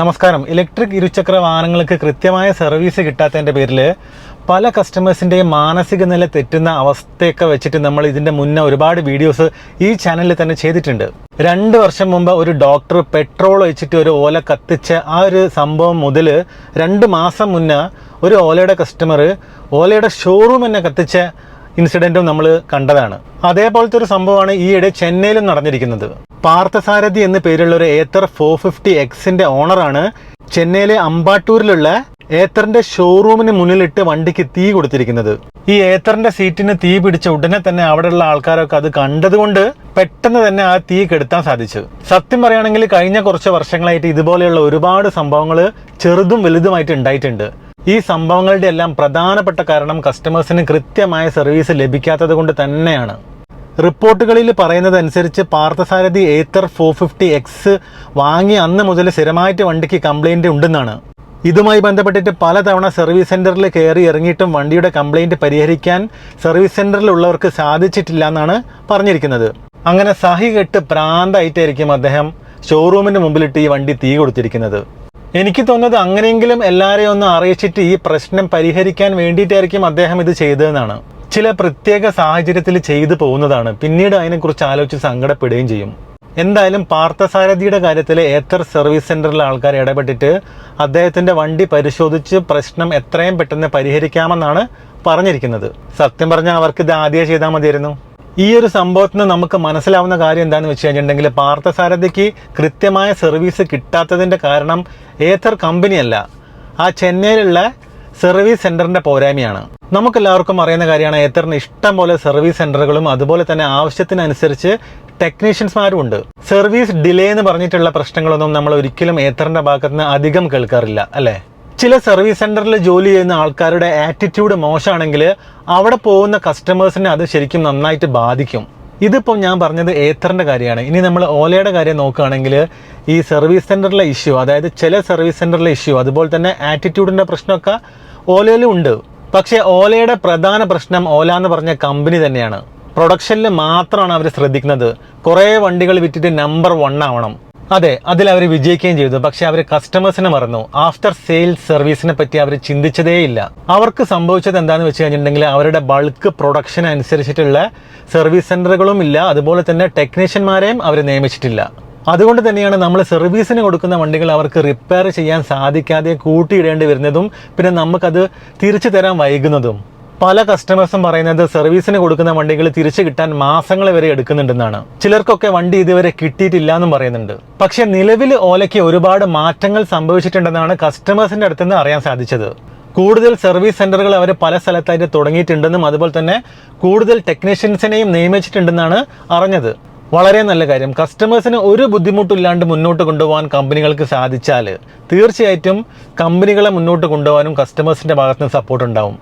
നമസ്കാരം. ഇലക്ട്രിക് ഇരുചക്ര വാഹനങ്ങൾക്ക് കൃത്യമായ സർവീസ് കിട്ടാത്തതിന്റെ പേരിൽ പല കസ്റ്റമേഴ്സിന്റെയും മാനസിക നില തെറ്റുന്ന അവസ്ഥയൊക്കെ വെച്ചിട്ട് നമ്മൾ ഇതിന്റെ മുന്നേ ഒരുപാട് വീഡിയോസ് ഈ ചാനലിൽ തന്നെ ചെയ്തിട്ടുണ്ട്. രണ്ട് വർഷം മുമ്പ് ഒരു ഡോക്ടർ പെട്രോൾ ഒഴിച്ചിട്ട് ഒരു ഓല കത്തിച്ച ആ ഒരു സംഭവം മുതൽ രണ്ട് മാസം മുന്നേ ഒരു ഓലയുടെ കസ്റ്റമർ ഓലയുടെ ഷോറൂം തന്നെ കത്തിച്ച ഇൻസിഡന്റും നമ്മൾ കണ്ടതാണ്. അതേപോലത്തെ ഒരു സംഭവമാണ് ഈയിടെ ചെന്നൈയിലും നടന്നിരിക്കുന്നത്. പാർത്ഥസാരഥി എന്ന പേരുള്ള ഒരു ഏത്തർ ഫോർ ഫിഫ്റ്റി എക്സിന്റെ ഓണറാണ് ചെന്നൈയിലെ അമ്പാട്ടൂരിലുള്ള ഏത്തറിന്റെ ഷോറൂമിന് മുന്നിലിട്ട് വണ്ടിക്ക് തീ കൊടുത്തിരിക്കുന്നത്. ഈ ഏത്തറിന്റെ സീറ്റിന് തീ പിടിച്ച ഉടനെ തന്നെ അവിടെയുള്ള ആൾക്കാരൊക്കെ അത് കണ്ടതുകൊണ്ട് പെട്ടെന്ന് തന്നെ ആ തീ കെടുത്താൻ സാധിച്ചു. സത്യം പറയുകയാണെങ്കിൽ കഴിഞ്ഞ കുറച്ച് വർഷങ്ങളായിട്ട് ഇതുപോലെയുള്ള ഒരുപാട് സംഭവങ്ങൾ ചെറുതും വലുതുമായിട്ട് ഉണ്ടായിട്ടുണ്ട്. ഈ സംഭവങ്ങളുടെ എല്ലാം പ്രധാനപ്പെട്ട കാരണം കസ്റ്റമേഴ്സിന് കൃത്യമായ സർവീസ് ലഭിക്കാത്തത് കൊണ്ട് തന്നെയാണ്. റിപ്പോർട്ടുകളിൽ പറയുന്നതനുസരിച്ച് Parthasarathy Ather four fifty X വാങ്ങിയ അന്ന് മുതൽ സ്ഥിരമായിട്ട് വണ്ടിക്ക് കംപ്ലൈന്റ് ഉണ്ടെന്നാണ്. ഇതുമായി ബന്ധപ്പെട്ടിട്ട് പലതവണ സർവീസ് സെന്ററിൽ കയറി ഇറങ്ങിയിട്ടും വണ്ടിയുടെ കംപ്ലൈന്റ് പരിഹരിക്കാൻ സർവീസ് സെന്ററിലുള്ളവർക്ക് സാധിച്ചിട്ടില്ല എന്നാണ് പറഞ്ഞിരിക്കുന്നത്. അങ്ങനെ സഹി കെട്ട് പ്രാന്തായിട്ടായിരിക്കും അദ്ദേഹം ഷോറൂമിന് മുമ്പിലിട്ട് ഈ വണ്ടി തീ കൊടുത്തിരിക്കുന്നത്. എനിക്ക് തോന്നുന്നത് അങ്ങനെയെങ്കിലും എല്ലാവരെയും ഒന്ന് അറിയിച്ചിട്ട് ഈ പ്രശ്നം പരിഹരിക്കാൻ വേണ്ടിയിട്ടായിരിക്കും അദ്ദേഹം ഇത് ചെയ്തതെന്നാണ്. ചില പ്രത്യേക സാഹചര്യത്തിൽ ചെയ്തു പോകുന്നതാണ്. പിന്നീട് അതിനെക്കുറിച്ച് ആലോചിച്ച് സങ്കടപ്പെടുകയും ചെയ്യും. എന്തായാലും പാർത്ഥസാരഥിയുടെ കാര്യത്തിൽ ഏത്തർ സർവീസ് സെന്ററിലെ ആൾക്കാർ ഇടപെട്ടിട്ട് അദ്ദേഹത്തിന്റെ വണ്ടി പരിശോധിച്ച് പ്രശ്നം എത്രയും പെട്ടെന്ന് പരിഹരിക്കാമെന്നാണ് പറഞ്ഞിരിക്കുന്നത്. സത്യം പറഞ്ഞാൽ അവർക്ക് ഇത് ആദ്യം ചെയ്താൽ മതിയായിരുന്നു. ഈ ഒരു സംഭവത്തിന് നമുക്ക് മനസ്സിലാവുന്ന കാര്യം എന്താണെന്ന് വെച്ച് കഴിഞ്ഞിട്ടുണ്ടെങ്കിൽ പാർത്ഥസാരഥിക്ക് കൃത്യമായ സർവീസ് കിട്ടാത്തതിന്റെ കാരണം ഏത്തർ കമ്പനിയല്ല. ആ ചെന്നൈയിലുള്ള സർവീസ് സെന്ററിന്റെ പോരായ്മയാണ്. നമുക്കെല്ലാവർക്കും അറിയുന്ന കാര്യമാണ് ഏത്തറിന് ഇഷ്ടം പോലെ സർവീസ് സെന്ററുകളും അതുപോലെ തന്നെ ആവശ്യത്തിനനുസരിച്ച് ടെക്നീഷ്യൻസ്മാരും ഉണ്ട് സർവീസ് ഡിലേ എന്ന് പറഞ്ഞിട്ടുള്ള പ്രശ്നങ്ങളൊന്നും നമ്മൾ ഒരിക്കലും ഏത്തറിന്റെ ഭാഗത്ത് നിന്ന് അധികം കേൾക്കാറില്ല അല്ലേ? ചില സർവീസ് സെന്ററിൽ ജോലി ചെയ്യുന്ന ആൾക്കാരുടെ ആറ്റിറ്റ്യൂഡ് മോശമാണെങ്കിൽ അവിടെ പോകുന്ന കസ്റ്റമേഴ്സിനെ അത് ശരിക്കും നന്നായിട്ട് ബാധിക്കും. ഇതിപ്പോൾ ഞാൻ പറഞ്ഞത് ഏത്തറിന്റെ കാര്യമാണ്. ഇനി നമ്മൾ ഓലയുടെ കാര്യം നോക്കുകയാണെങ്കിൽ ഈ സർവീസ് സെന്ററിലെ ഇഷ്യൂ അതായത് ചില സർവീസ് സെന്ററിലെ ഇഷ്യൂ അതുപോലെ തന്നെ ആറ്റിറ്റ്യൂഡിന്റെ പ്രശ്നമൊക്കെ ഓലയിലും ഉണ്ട്. പക്ഷേ ഓലയുടെ പ്രധാന പ്രശ്നം ഓല എന്ന് പറഞ്ഞ കമ്പനി തന്നെയാണ്. പ്രൊഡക്ഷനിൽ മാത്രമാണ് അവർ ശ്രദ്ധിക്കുന്നത്. കുറേ വണ്ടികൾ വിറ്റിട്ട് നമ്പർ വൺ ആവണം. അതെ അതിൽ അവർ വിജയിക്കുകയും ചെയ്തു. പക്ഷെ അവർ കസ്റ്റമേഴ്സിനെ മറന്നു. ആഫ്റ്റർ സെയിൽസ് സർവീസിനെ പറ്റി അവർ ചിന്തിച്ചതേയില്ല അവർക്ക് സംഭവിച്ചത് എന്താണെന്ന് വെച്ച് കഴിഞ്ഞിട്ടുണ്ടെങ്കിൽ അവരുടെ ബൾക്ക് പ്രൊഡക്ഷൻ അനുസരിച്ചിട്ടുള്ള സർവീസ് സെന്ററുകളും ഇല്ല. അതുപോലെ തന്നെ ടെക്നീഷ്യന്മാരെയും അവർ നിയമിച്ചിട്ടില്ല. അതുകൊണ്ട് തന്നെയാണ് നമ്മൾ സർവീസിന് കൊടുക്കുന്ന വണ്ടികൾ അവർക്ക് റിപ്പയർ ചെയ്യാൻ സാധിക്കാതെ കൂട്ടിയിടേണ്ടി വരുന്നതും പിന്നെ നമുക്കത് തിരിച്ചു തരാൻ വൈകുന്നതും. പല കസ്റ്റമേഴ്സും പറയുന്നത് സർവീസിന് കൊടുക്കുന്ന വണ്ടികൾ തിരിച്ചു കിട്ടാൻ മാസങ്ങൾ വരെ എടുക്കുന്നുണ്ടെന്നാണ്. ചിലർക്കൊക്കെ വണ്ടി ഇതുവരെ കിട്ടിയിട്ടില്ല എന്നും പറയുന്നുണ്ട്. പക്ഷേ നിലവിൽ ഓലയ്ക്ക് ഒരുപാട് മാറ്റങ്ങൾ സംഭവിച്ചിട്ടുണ്ടെന്നാണ് കസ്റ്റമേഴ്സിന്റെ അടുത്ത് നിന്ന് അറിയാൻ സാധിച്ചത്. കൂടുതൽ സർവീസ് സെന്ററുകൾ അവർ പല സ്ഥലത്തായിട്ട് തുടങ്ങിയിട്ടുണ്ടെന്നും അതുപോലെ തന്നെ കൂടുതൽ ടെക്നീഷ്യൻസിനെയും നിയമിച്ചിട്ടുണ്ടെന്നാണ് അറിഞ്ഞത്. വളരെ നല്ല കാര്യം. കസ്റ്റമേഴ്സിന് ഒരു ബുദ്ധിമുട്ടില്ലാണ്ട് മുന്നോട്ട് കൊണ്ടുപോകാൻ കമ്പനികൾക്ക് സാധിച്ചാൽ തീർച്ചയായിട്ടും കമ്പനികളെ മുന്നോട്ട് കൊണ്ടുപോകാനും കസ്റ്റമേഴ്സിന്റെ ഭാഗത്തുനിന്ന് സപ്പോർട്ട് ഉണ്ടാവും.